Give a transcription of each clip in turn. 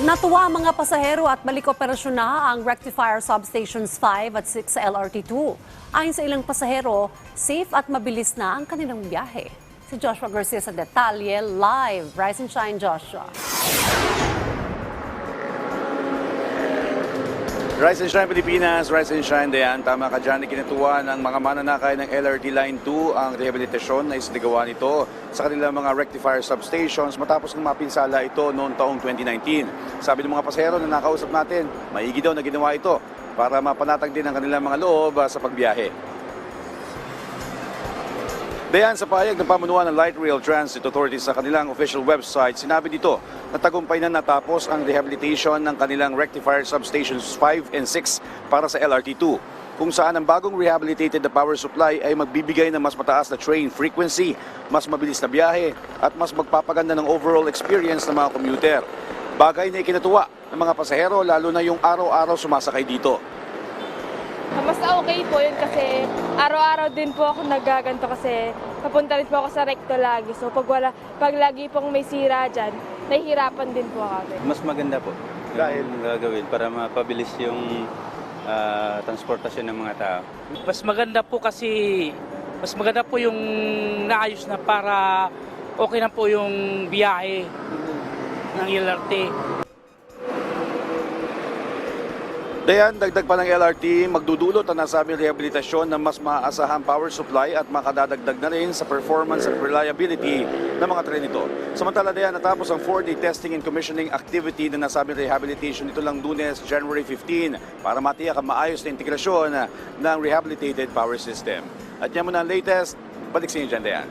Natuwa ang mga pasahero at balik operasyon na ang rectifier substations 5 at 6 sa LRT2. Ayon sa ilang pasahero, safe at mabilis na ang kanilang biyahe. Si Joshua Garcia sa detalye, live. Rise and shine, Joshua. Rise and Shine Pilipinas, Rise and Shine Dayan. Tama ka dyan, ikinatuwa ng mga mananakay ng LRT Line 2 ang rehabilitasyon na isinagawa nito sa kanilang mga rectifier substations matapos ng mapinsala ito noong taong 2019. Sabi ng mga pasahero na nakausap natin, maigi daw na ginawa ito para mapanatag din ang kanilang mga loob ah, sa pagbiyahe. Dayan sa payag ng pamunuan ng Light Rail Transit Authority sa kanilang official website, sinabi dito na tagumpay na natapos ang rehabilitation ng kanilang rectifier substations 5 and 6 para sa LRT2 kung saan ang bagong rehabilitated na power supply ay magbibigay ng mas mataas na train frequency, mas mabilis na biyahe at mas magpapaganda ng overall experience ng mga commuter. Bagay na ikinatuwa ng mga pasahero lalo na yung araw-araw sumasakay dito. Mas okay po yun kasi araw-araw din po ako nagaganto kasi papunta rin po ako sa recto lagi. So pag, wala, pag lagi pong may sira dyan, nahihirapan din po kami. Mas maganda po Dahil? gagawin para mapabilis yung ah, transportasyon ng mga tao. Mas maganda po kasi mas maganda po yung naayos na para okay na po yung biyahe ng LRT. Dayan, dagdag pa ng LRT, magdudulot ang nasabing rehabilitasyon ng mas maasahang power supply at makadadagdag na rin sa performance at reliability ng mga tren nito. Samantala Dayan, natapos ang 4-day testing and commissioning activity ng nasabing rehabilitation nito lang lunes, January 15, para matiyak ang maayos na integrasyon ng rehabilitated power system. At yan muna ang latest, balik sa inyo dyan, Dayan.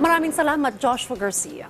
Maraming salamat, Joshua Garcia.